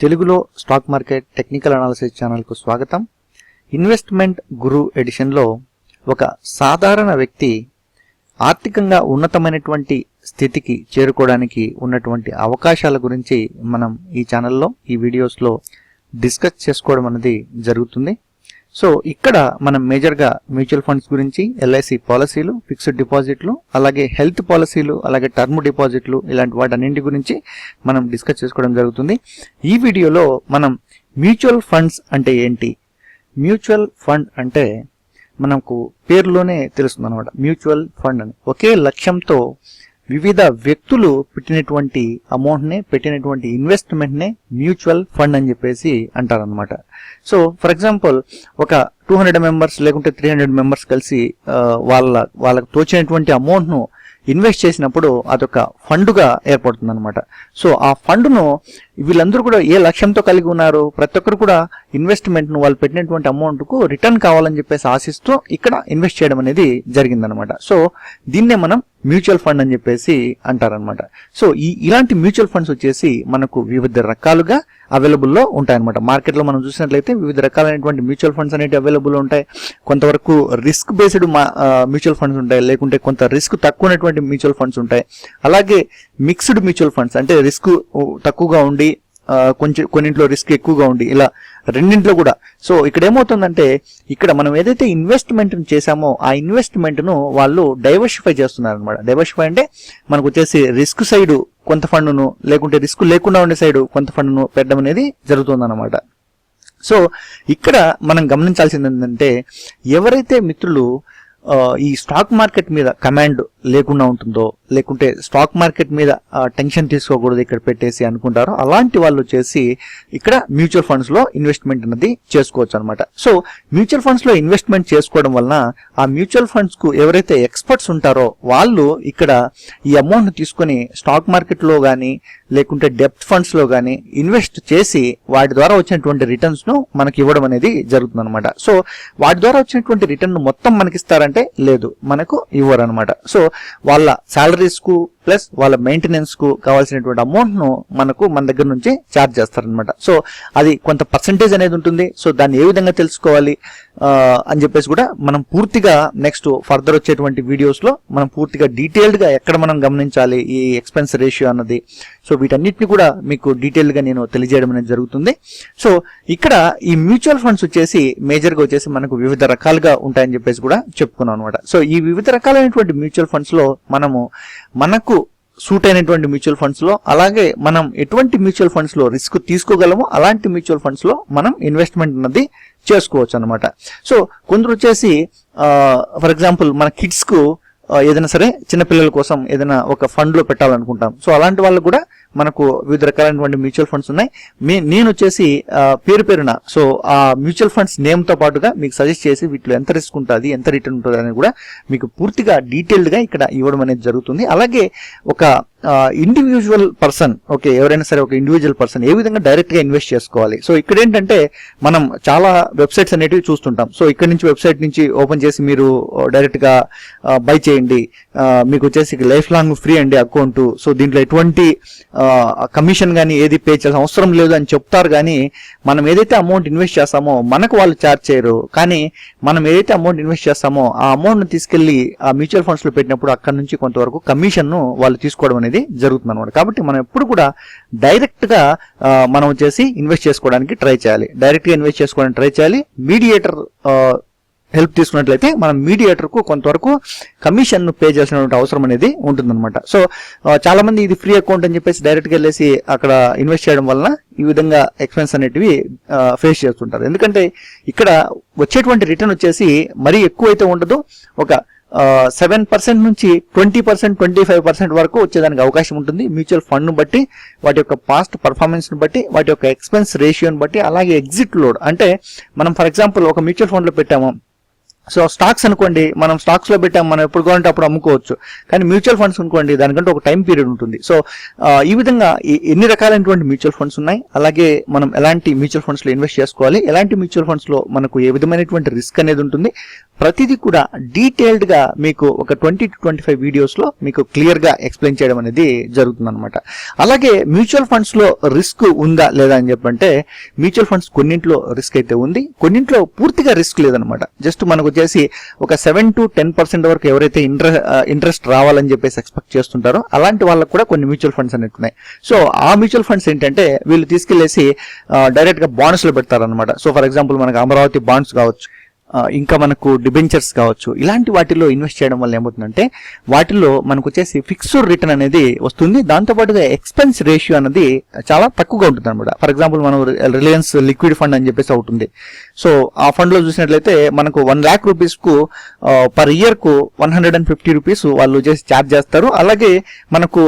తెలుగులో stock market technical analysis ఛానల్కు స్వాగతం. ఇన్వెస్ట్మెంట్ గురు ఎడిషన్లో ఒక సాధారణ వ్యక్తి ఆర్థికంగా ఉన్నతమైనటువంటి స్థితికి చేరుకోవడానికి ఉన్నటువంటి అవకాశాల గురించి మనం ఈ ఛానల్లో ఈ వీడియోస్లో డిస్కస్ చేసుకోవడం అనేది జరుగుతుంది. సో ఇక్కడ మనం మేజర్గా మ్యూచువల్ ఫండ్స్ గురించి ఎల్ఐసి పాలసీలు ఫిక్స్డ్ డిపాజిట్లు అలాగే హెల్త్ పాలసీలు అలాగే టర్మ్ డిపాజిట్లు ఇలాంటి వాటన్నింటి గురించి మనం డిస్కస్ చేసుకోవడం జరుగుతుంది. ఈ వీడియోలో మనం మ్యూచువల్ ఫండ్స్ అంటే ఏంటి? మ్యూచువల్ ఫండ్ అంటే మనకు పేరులోనే తెలుస్తుంది అనమాట మ్యూచువల్ ఫండ్ అని. ఒకే లక్ష్యంతో వివిధ వ్యక్తులు పెట్టినటువంటి అమౌంట్నే పెట్టినటువంటి ఇన్వెస్ట్మెంట్నే మ్యూచువల్ ఫండ్ అని చెప్పేసి అంటారనమాట సో ఫర్ ఎగ్జాంపుల్ ఒక టూ హండ్రెడ్ మెంబర్స్ లేకుంటే త్రీ హండ్రెడ్ మెంబర్స్ కలిసి వాళ్ళ వాళ్ళకు తోచినటువంటి అమౌంట్ను ఇన్వెస్ట్ చేసినప్పుడు అదొక ఫండ్గా ఏర్పడుతుంది అనమాట సో ఆ ఫండ్ను వీళ్ళందరూ కూడా ఏ లక్ష్యంతో కలిగి ఉన్నారు? ప్రతి ఒక్కరు కూడా ఇన్వెస్ట్మెంట్ను వాళ్ళు పెట్టినటువంటి అమౌంట్కు రిటర్న్ కావాలని చెప్పేసి ఆశిస్తూ ఇక్కడ ఇన్వెస్ట్ చేయడం అనేది జరిగిందనమాట. సో దీన్నే మనం మ్యూచువల్ ఫండ్ అని చెప్పేసి అంటారనమాట. సో ఈ ఇలాంటి మ్యూచువల్ ఫండ్స్ వచ్చేసి మనకు వివిధ రకాలుగా అవైలబుల్లో ఉంటాయన్నమాట. మార్కెట్లో మనం చూసినట్లయితే వివిధ రకాలైనటువంటి మ్యూచువల్ ఫండ్స్ అనేవి అవైలబుల్ ఉంటాయి. కొంతవరకు రిస్క్ బేస్డ్ మ్యూచువల్ ఫండ్స్ ఉంటాయి. లేకుంటే కొంత రిస్క్ తక్కువ ఉన్నటువంటి మ్యూచువల్ ఫండ్స్ ఉంటాయి. అలాగే మిక్స్డ్ మ్యూచువల్ ఫండ్స్ అంటే రిస్క్ తక్కువగా ఉండి కొంచెం కొన్నింట్లో రిస్క్ ఎక్కువగా ఉండి ఇలా రెండింట్లో కూడా. సో ఇక్కడ ఏమవుతుందంటే ఇక్కడ మనం ఏదైతే ఇన్వెస్ట్మెంట్ చేశామో ఆ ఇన్వెస్ట్మెంట్ను వాళ్ళు డైవర్సిఫై చేస్తున్నారు అనమాట డైవర్సిఫై అంటే మనకు వచ్చేసి రిస్క్ సైడ్ కొంత ఫండ్ను లేకుంటే రిస్క్ లేకుండా ఉండే సైడ్ కొంత ఫండ్ను పెట్టడం అనేది జరుగుతుందన్నమాట. సో ఇక్కడ మనం గమనించాల్సింది ఏంటంటే ఎవరైతే మిత్రులు ఈ స్టాక్ మార్కెట్ మీద కమాండ్ లేకుండా ఉంటుందో లేకుంటే స్టాక్ మార్కెట్ మీద టెన్షన్ తీసుకోకూడదు ఇక్కడ పెట్టేసి అనుకుంటారో అలాంటి వాళ్ళు చేసి ఇక్కడ మ్యూచువల్ ఫండ్స్లో ఇన్వెస్ట్మెంట్ అనేది చేసుకోవచ్చు అనమాట సో మ్యూచువల్ ఫండ్స్లో ఇన్వెస్ట్మెంట్ చేసుకోవడం వలన ఆ మ్యూచువల్ ఫండ్స్కు ఎవరైతే ఎక్స్పర్ట్స్ ఉంటారో వాళ్ళు ఇక్కడ ఈ అమౌంట్ తీసుకొని స్టాక్ మార్కెట్లో గానీ లేకుంటే డెప్త్ ఫండ్స్లో గానీ ఇన్వెస్ట్ చేసి వాటి ద్వారా వచ్చినటువంటి రిటర్న్స్ను మనకి ఇవ్వడం అనేది జరుగుతుంది అనమాట సో వాటి ద్వారా వచ్చినటువంటి రిటర్న్ మొత్తం మనకి ఇస్తారంటే లేదు మనకు ఇవ్వరు అనమాట సో వాళ్ళ శాలరీస్కు ప్లస్ వాళ్ళ మెయింటెనెన్స్కు కావాల్సినటువంటి అమౌంట్ను మనకు మన దగ్గర నుంచి ఛార్జ్ చేస్తారనమాట సో అది కొంత పర్సంటేజ్ అనేది ఉంటుంది. సో దాన్ని ఏ విధంగా తెలుసుకోవాలి అని చెప్పేసి కూడా మనం పూర్తిగా నెక్స్ట్ ఫర్దర్ వచ్చేటువంటి వీడియోస్లో మనం పూర్తిగా డీటెయిల్డ్గా ఎక్కడ మనం గమనించాలి ఈ ఎక్స్పెన్స్ రేషియో అన్నది. సో వీటన్నిటిని కూడా మీకు డీటెయిల్గా నేను తెలియజేయడం అనేది జరుగుతుంది. సో ఇక్కడ ఈ మ్యూచువల్ ఫండ్స్ వచ్చేసి మేజర్గా వచ్చేసి మనకు వివిధ రకాలుగా ఉంటాయని చెప్పేసి కూడా చెప్పుకున్నాం అనమాట సో ఈ వివిధ రకాలైనటువంటి మ్యూచువల్ ఫండ్స్లో మనము మనకు సూట్ అయినటువంటి మ్యూచువల్ ఫండ్స్లో అలాగే మనం ఎటువంటి మ్యూచువల్ ఫండ్స్లో రిస్క్ తీసుకోగలమో అలాంటి మ్యూచువల్ ఫండ్స్లో మనం ఇన్వెస్ట్మెంట్ అన్నది చేసుకోవచ్చు అనమాట సో కొందరు వచ్చేసి ఫర్ ఎగ్జాంపుల్ మన కిడ్స్కు ఏదైనా సరే చిన్నపిల్లల కోసం ఏదైనా ఒక ఫండ్లో పెట్టాలనుకుంటాం. సో అలాంటి వాళ్ళు కూడా మనకు వివిధ రకాలైనటువంటి మ్యూచువల్ ఫండ్స్ ఉన్నాయి. మీ నేను వచ్చేసి పేరు పేరున సో ఆ మ్యూచువల్ ఫండ్స్ నేమ్తో పాటుగా మీకు సజెస్ట్ చేసి వీటిలో ఎంత రిస్క్ ఉంటుంది ఎంత రిటర్న్ ఉంటుంది అనేది కూడా మీకు పూర్తిగా డీటెయిల్డ్గా ఇక్కడ ఇవ్వడం అనేది జరుగుతుంది. అలాగే ఒక ఇండివిజువల్ పర్సన్ ఓకే ఎవరైనా సరే ఒక ఇండివిజువల్ పర్సన్ ఏ విధంగా డైరెక్ట్గా ఇన్వెస్ట్ చేసుకోవాలి. సో ఇక్కడ ఏంటంటే మనం చాలా వెబ్సైట్స్ అనేటివి చూస్తుంటాం. సో ఇక్కడ నుంచి వెబ్సైట్ నుంచి ఓపెన్ చేసి మీరు డైరెక్ట్గా బై చేయండి. మీకు వచ్చేసి లైఫ్ లాంగ్ ఫ్రీ అండి అకౌంట్. సో దీంట్లో ఎటువంటి కమిషన్ కానీ ఏది పే చేయాల్సిన అవసరం లేదు అని చెప్తారు కానీ మనం ఏదైతే అమౌంట్ ఇన్వెస్ట్ చేస్తామో మనకు వాళ్ళు ఛార్జ్ చేయరు. కానీ మనం ఏదైతే అమౌంట్ ఇన్వెస్ట్ చేస్తామో ఆ అమౌంట్ని తీసుకెళ్ళి ఆ మ్యూచువల్ ఫండ్స్లో పెట్టినప్పుడు అక్కడ నుంచి కొంతవరకు కమిషన్ను వాళ్ళు తీసుకోవడం అనేది జరుగుతుంది అనమాట కాబట్టి మనం ఎప్పుడు కూడా డైరెక్ట్గా మనం వచ్చేసి ఇన్వెస్ట్ చేసుకోవడానికి ట్రై చేయాలి. డైరెక్ట్గా ఇన్వెస్ట్ చేసుకోవడానికి ట్రై చేయాలి. మీడియేటర్ హెల్ప్ తీసుకున్నట్లయితే మనం మీడియేటర్కు కొంతవరకు కమిషన్ను పే చేసినటువంటి అవసరం అనేది ఉంటుందన్నమాట. సో చాలామంది చాలా మంది ఇది ఫ్రీ అకౌంట్ అని చెప్పేసి డైరెక్ట్గా వెళ్ళేసి అక్కడ ఇన్వెస్ట్ చేయడం వలన ఈ విధంగా ఎక్స్పెన్స్ అనేటివి ఫేస్ చేస్తుంటారు. ఎందుకంటే ఇక్కడ వచ్చేటువంటి రిటర్న్ వచ్చేసి మరీ ఎక్కువ అయితే ఉండదు. ఒక సెవెన్ పర్సెంట్ నుంచి twenty percent twenty five percent వరకు వచ్చేదానికి అవకాశం ఉంటుంది. మ్యూచువల్ ఫండ్ను బట్టి వాటి యొక్క పాస్ట్ పర్ఫార్మెన్స్ని బట్టి వాటి యొక్క ఎక్స్పెన్స్ రేషియోని బట్టి అలాగే ఎగ్జిట్ లోడ్ అంటే మనం ఫర్ ఎగ్జాంపుల్ ఒక మ్యూచువల్ ఫండ్లో పెట్టాము. సో స్టాక్స్ అనుకోండి మనం స్టాక్స్లో పెట్టాం మనం ఎప్పుడు కావాలంటే అప్పుడు అమ్ముకోవచ్చు. కానీ మ్యూచువల్ ఫండ్స్ అనుకోండి దానికంటే ఒక టైం పీరియడ్ ఉంటుంది. సో ఈ విధంగా ఎన్ని రకాలైనటువంటి మ్యూచువల్ ఫండ్స్ ఉన్నాయి? అలాగే మనం ఎలాంటి మ్యూచువల్ ఫండ్స్లో ఇన్వెస్ట్ చేసుకోవాలి? ఎలాంటి మ్యూచువల్ ఫండ్స్లో మనకు ఏ విధమైనటువంటి రిస్క్ అనేది ఉంటుంది? ప్రతిదీ కూడా డీటెయిల్డ్గా మీకు ఒక ట్వంటీ టు ట్వంటీ ఫైవ్ వీడియోస్లో మీకు క్లియర్గా ఎక్స్ప్లెయిన్ చేయడం అనేది జరుగుతుంది అనమాట అలాగే మ్యూచువల్ ఫండ్స్లో రిస్క్ ఉందా లేదా అని చెప్పంటే మ్యూచువల్ ఫండ్స్ కొన్నింట్లో రిస్క్ అయితే ఉంది. కొన్నింట్లో పూర్తిగా రిస్క్ లేదనమాట జస్ట్ మనకు వచ్చేసి ఒక సెవెన్ టు టెన్ పర్సెంట్ వరకు ఎవరైతే ఇంట్రెస్ట్ ఇంట్రెస్ట్ రావాలని చెప్పేసి ఎక్స్పెక్ట్ చేస్తుంటారో అలాంటి వాళ్ళకు కూడా కొన్ని మ్యూచువల్ ఫండ్స్ అనేవి ఉన్నాయి. సో ఆ మ్యూచువల్ ఫండ్స్ ఏంటంటే వీళ్ళు తీసుకెళ్ళేసి డైరెక్ట్గా బాండ్స్లో పెడతారనమాట సో ఫర్ ఎగ్జాంపుల్ మనకు అమరావతి బాండ్స్ కావచ్చు. ఇంకా మనకు డిబెంచర్స్ కావచ్చు ఇలాంటి వాటిల్లో ఇన్వెస్ట్ చేయడం వల్ల ఏమవుతుందంటే వాటిలో మనకు వచ్చేసి ఫిక్స్డ్ రిటర్న్ అనేది వస్తుంది. దాంతో పాటుగా ఎక్స్పెన్స్ రేషియో అనేది చాలా తక్కువగా ఉంటుంది అనమాట ఫర్ ఎగ్జాంపుల్ మనం రిలయన్స్ లిక్విడ్ ఫండ్ అని చెప్పేసి అవుతుంది సో ఆ ఫండ్లో చూసినట్లయితే మనకు వన్ ల్యాక్ రూపీస్కు per ఇయర్కు one hundred and fifty rupees వాళ్ళు చేసి ఛార్జ్ చేస్తారు. అలాగే మనకు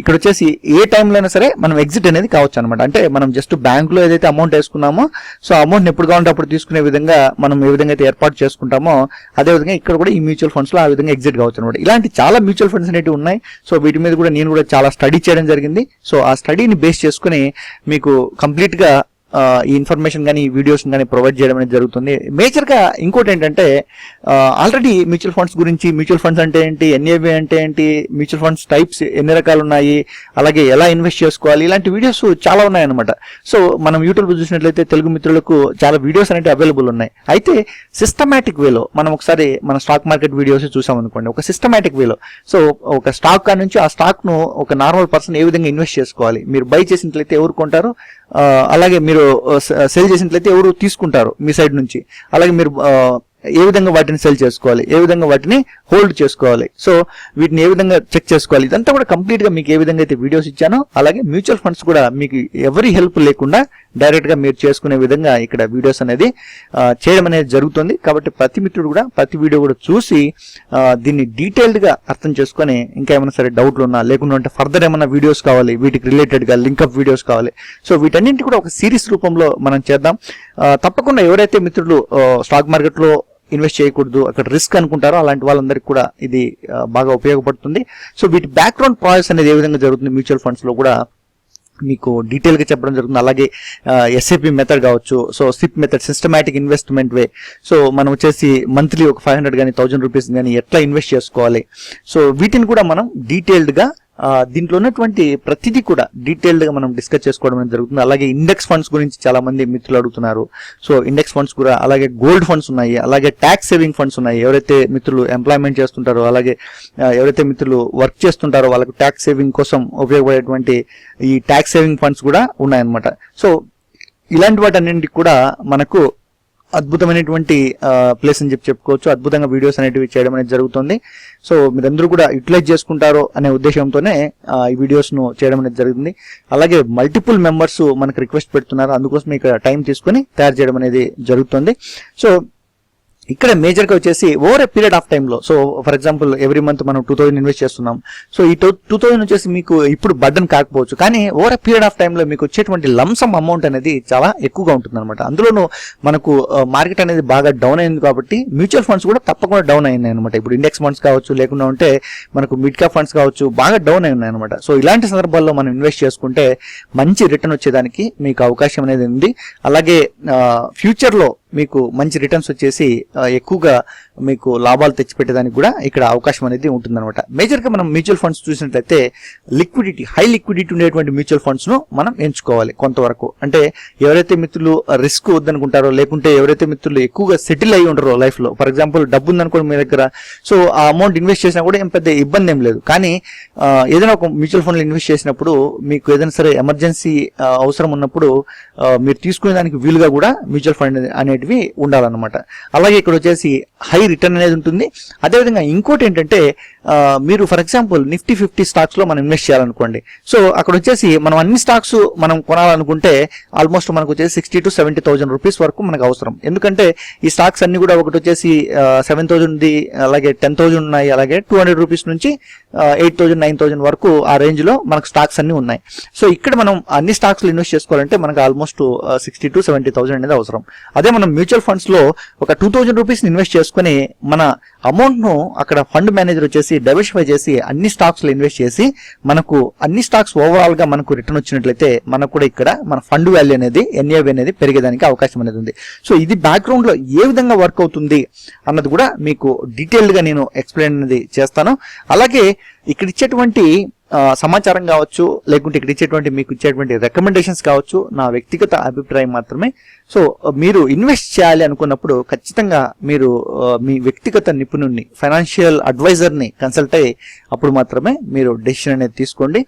ఇక్కడ వచ్చేసి ఏ టైంలో అయినా సరే మనం ఎగ్జిట్ అనేది కావచ్చు అనమాట అంటే మనం జస్ట్ బ్యాంకులో ఏదైతే అమౌంట్ వేసుకున్నామో సో అమౌంట్ ఎప్పుడు కావాలంటే అప్పుడు తీసుకునే విధంగా మనం విధంగా అయితే ఏర్పాటు చేసుకుంటామో అదే విధంగా ఇక్కడ కూడా ఈ మ్యూచువల్ ఫండ్స్లో ఆ విధంగా ఎగ్జిట్ కావచ్చు అనమాట ఇలాంటి చాలా మ్యూచువల్ ఫండ్స్ అనేవి ఉన్నాయి. సో వీటి మీద కూడా నేను కూడా చాలా స్టడీ చేయడం జరిగింది. సో ఆ స్టడీని బేస్ చేసుకుని మీకు కంప్లీట్గా ఈ ఇన్ఫర్మేషన్ కానీ ఈ వీడియోస్ కానీ ప్రొవైడ్ చేయడం అనేది జరుగుతుంది. మేజర్గా ఇంకోటి ఏంటంటే ఆల్రెడీ మ్యూచువల్ ఫండ్స్ గురించి మ్యూచువల్ ఫండ్స్ అంటే ఏంటి ఎన్ఏవి అంటే ఏంటి మ్యూచువల్ ఫండ్స్ టైప్స్ ఎన్ని రకాలు ఉన్నాయి అలాగే ఎలా ఇన్వెస్ట్ చేసుకోవాలి ఇలాంటి వీడియోస్ చాలా ఉన్నాయన్నమాట. సో మనం యూట్యూబ్ చూసినట్లయితే తెలుగు మిత్రులకు చాలా వీడియోస్ అనేవి అవైలబుల్ ఉన్నాయి. అయితే సిస్టమేటిక్ వేలో మనం ఒకసారి మన స్టాక్ మార్కెట్ వీడియోస్ చూసాం అనుకోండి ఒక సిస్టమేటిక్ వేలో సో ఒక స్టాక్ కా నుంచి ఆ స్టాక్ను ఒక నార్మల్ పర్సన్ ఏ విధంగా ఇన్వెస్ట్ చేసుకోవాలి? మీరు బై చేసినట్లయితే ఎవరు కొంటారు? అలాగే మీరు సెల్ చేసినట్లయితే ఎవరు తీసుకుంటారు మీ సైడ్ నుంచి? అలాగే మీరు ఏ విధంగా వాటిని సెల్ చేసుకోవాలి ఏ విధంగా వాటిని హోల్డ్ చేసుకోవాలి. సో వీటిని ఏ విధంగా చెక్ చేసుకోవాలి? ఇదంతా కూడా కంప్లీట్గా మీకు ఏ విధంగా అయితే వీడియోస్ ఇచ్చానో అలాగే మ్యూచువల్ ఫండ్స్ కూడా మీకు ఎవరి హెల్ప్ లేకుండా డైరెక్ట్గా మీరు చేసుకునే విధంగా ఇక్కడ వీడియోస్ అనేది చేయడం అనేది జరుగుతుంది. కాబట్టి ప్రతి మిత్రుడు కూడా ప్రతి వీడియో కూడా చూసి దీన్ని డీటెయిల్డ్గా అర్థం చేసుకొని ఇంకా ఏమైనా సరే డౌట్లు ఉన్నా లేకుండా అంటే ఫర్దర్ ఏమైనా వీడియోస్ కావాలి వీటికి రిలేటెడ్గా లింక్అప్ వీడియోస్ కావాలి. సో వీటన్నింటి కూడా ఒక సిరీస్ రూపంలో మనం చేద్దాం. తప్పకుండా ఎవరైతే మిత్రులు స్టాక్ మార్కెట్లో ఇన్వెస్ట్ చేయకూడదు అక్కడ రిస్క్ అనుకుంటారో అలాంటి వాళ్ళందరికీ కూడా ఇది బాగా ఉపయోగపడుతుంది. సో వీటి బ్యాక్గ్రౌండ్ ప్రాసెస్ అనేది ఏ విధంగా జరుగుతుంది మ్యూచువల్ ఫండ్స్లో కూడా మీకు డీటెయిల్గా చెప్పడం జరుగుతుంది. అలాగే ఎస్ఏపి మెథడ్ కావచ్చు so SIP method systematic investment way so మనం వచ్చేసి మంత్లీ ఒక ఫైవ్ హండ్రెడ్ కానీ థౌజండ్ రూపీస్ కానీ ఎట్లా ఇన్వెస్ట్ చేసుకోవాలి? సో వీటిని కూడా మనం డీటెయిల్డ్గా దీంట్లో ఉన్నటువంటి ప్రతిదీ కూడా డీటెయిల్డ్గా మనం డిస్కస్ చేసుకోవడం జరుగుతుంది. అలాగే ఇండెక్స్ ఫండ్స్ గురించి చాలా మంది మిత్రులు అడుగుతున్నారు. సో ఇండెక్స్ ఫండ్స్ కూడా అలాగే గోల్డ్ ఫండ్స్ ఉన్నాయి అలాగే ట్యాక్స్ సేవింగ్ ఫండ్స్ ఉన్నాయి. ఎవరైతే మిత్రులు ఎంప్లాయ్మెంట్ చేస్తుంటారో అలాగే ఎవరైతే మిత్రులు వర్క్ చేస్తుంటారో వాళ్ళకు ట్యాక్స్ సేవింగ్ కోసం ఉపయోగపడేటువంటి ఈ ట్యాక్స్ సేవింగ్ ఫండ్స్ కూడా ఉన్నాయన్నమాట. సో ఇలాంటి వాటన్నింటికి కూడా మనకు అద్భుతమైనటువంటి ప్లేస్ అని చెప్పి చెప్పుకోవచ్చు. అద్భుతంగా వీడియోస్ అనేటివి చేయడం అనేది జరుగుతుంది. సో మీరందరూ కూడా యూటిలైజ్ చేసుకుంటారో అనే ఉద్దేశంతోనే ఆ, ఈ వీడియోస్ను చేయడం అనేది జరుగుతుంది. అలాగే మల్టిపుల్ మెంబర్స్ మనకు రిక్వెస్ట్ పెడుతున్నారు. అందుకోసం ఇక్కడ టైం తీసుకొని తయారు చేయడం అనేది జరుగుతుంది. సో ఇక్కడ మేజర్గా వచ్చేసి ఓవర్ ఎ పీరియడ్ ఆఫ్ టైంలో so for example every month మనం టూ థౌసండ్ ఇన్వెస్ట్ చేస్తున్నాం. సో ఈ టూ థౌసండ్ వచ్చేసి మీకు ఇప్పుడు బర్డన్ కాకపోవచ్చు. కానీ ఓవర్ ఎ పీరియడ్ ఆఫ్ టైంలో మీకు వచ్చేటువంటి లంసమ్ అమౌంట్ అనేది చాలా ఎక్కువగా ఉంటుంది అనమాట అందులోనూ మనకు మార్కెట్ అనేది బాగా డౌన్ అయింది కాబట్టి మ్యూచువల్ ఫండ్స్ కూడా తప్పకుండా డౌన్ అయినాయి అనమాట ఇప్పుడు ఇండెక్స్ ఫండ్స్ కావచ్చు లేకుండా ఉంటే మనకు మిడ్ క్యాప్ ఫండ్స్ కావచ్చు బాగా డౌన్ అయి ఉన్నాయి అనమాట సో ఇలాంటి సందర్భాల్లో మనం ఇన్వెస్ట్ చేసుకుంటే మంచి రిటర్న్ వచ్చేదానికి మీకు అవకాశం అనేది ఉంది. అలాగే ఫ్యూచర్లో మీకు మంచి రిటర్న్స్ వచ్చేసి ఎక్కువగా మీకు లాభాలు తెచ్చిపెట్టేదానికి కూడా ఇక్కడ అవకాశం అనేది ఉంటుందన్నమాట. మేజర్గా మనం మ్యూచువల్ ఫండ్స్ చూసినట్లయితే లిక్విడిటీ హై లిక్విడిటీ ఉండేటువంటి మ్యూచువల్ ఫండ్స్ను మనం ఎంచుకోవాలి కొంతవరకు. అంటే ఎవరైతే మిత్రులు రిస్క్ వద్దనుకుంటారో లేకుంటే ఎవరైతే మిత్రులు ఎక్కువగా సెటిల్ అయి ఉంటారో లైఫ్లో ఫర్ ఎగ్జాంపుల్ డబ్బు ఉందనుకోండి మీ దగ్గర సో ఆ అమౌంట్ ఇన్వెస్ట్ చేసినా కూడా ఏం పెద్ద ఇబ్బంది ఏం లేదు. కానీ ఏదైనా ఒక మ్యూచువల్ ఫండ్లో ఇన్వెస్ట్ చేసినప్పుడు మీకు ఏదైనా సరే ఎమర్జెన్సీ అవసరం ఉన్నప్పుడు మీరు తీసుకునే దానికి వీలుగా కూడా మ్యూచువల్ ఫండ్ అనేటివి ఉండాలన్నమాట. అలాగే ఇక్కడ వచ్చేసి హై రిటర్న్ అనేది ఉంటుంది. అదేవిధంగా ఇంకోటి ఏంటంటే మీరు ఫర్ ఎగ్జాంపుల్ నిఫ్టీ ఫిఫ్టీ స్టాక్స్లో మనం ఇన్వెస్ట్ చేయాలనుకోండి. సో అక్కడ వచ్చేసి మనం అన్ని స్టాక్స్ మనం కొనాలనుకుంటే ఆల్మోస్ట్ మనకు వచ్చేసి sixty to seventy thousand rupees వరకు మనకు అవసరం. ఎందుకంటే ఈ స్టాక్స్ అన్ని కూడా ఒకటి వచ్చేసి సెవెన్ థౌసండ్ అలాగే టెన్ థౌసండ్ ఉన్నాయి అలాగే టూ హండ్రెడ్ రూపీస్ నుంచి ఎయిట్ థౌసండ్ నైన్ థౌసండ్ వరకు ఆ రేంజ్లో మనకు స్టాక్స్ అన్ని ఉన్నాయి. సో ఇక్కడ మనం అన్ని స్టాక్స్లో ఇన్వెస్ట్ చేసుకోవాలంటే మనకు almost sixty to seventy thousand అనేది అవసరం. అదే మనం మ్యూచువల్ ఫండ్స్లో ఒక టూ థౌసండ్ రూపీస్ ఇన్వెస్ట్ చేసుకుని మన అమౌంట్ను అక్కడ ఫండ్ మేనేజర్ వచ్చేసి డైవర్సిఫై చేసి అన్ని స్టాక్స్లో ఇన్వెస్ట్ చేసి మనకు అన్ని స్టాక్స్ ఓవరాల్గా మనకు రిటర్న్ వచ్చినట్లయితే మనకు కూడా ఇక్కడ మన ఫండ్ వాల్యూ అనేది ఎన్ఏవి అనేది పెరిగేదానికి అవకాశం అనేది ఉంది. సో ఇది బ్యాక్గ్రౌండ్లో ఏ విధంగా వర్క్ అవుతుంది అన్నది కూడా మీకు డీటెయిల్డ్గా నేను ఎక్స్ప్లెయిన్ అనేది చేస్తాను. అలాగే ఇక్కడ ఇచ్చేటువంటి సమాచారం కావచ్చు లేకుంటే ఇక్కడ ఇచ్చేటువంటి మీకు ఇచ్చేటువంటి రికమెండేషన్స్ కావచ్చు నా వ్యక్తిగత అభిప్రాయం మాత్రమే. సో మీరు ఇన్వెస్ట్ చేయాలి అనుకున్నప్పుడు ఖచ్చితంగా మీరు మీ వ్యక్తిగత నిపుణుడిని ఫైనాన్షియల్ అడ్వైజర్ని కన్సల్ట్ అయ్యి అప్పుడు మాత్రమే మీరు డెసిషన్ అనేది తీసుకోండి.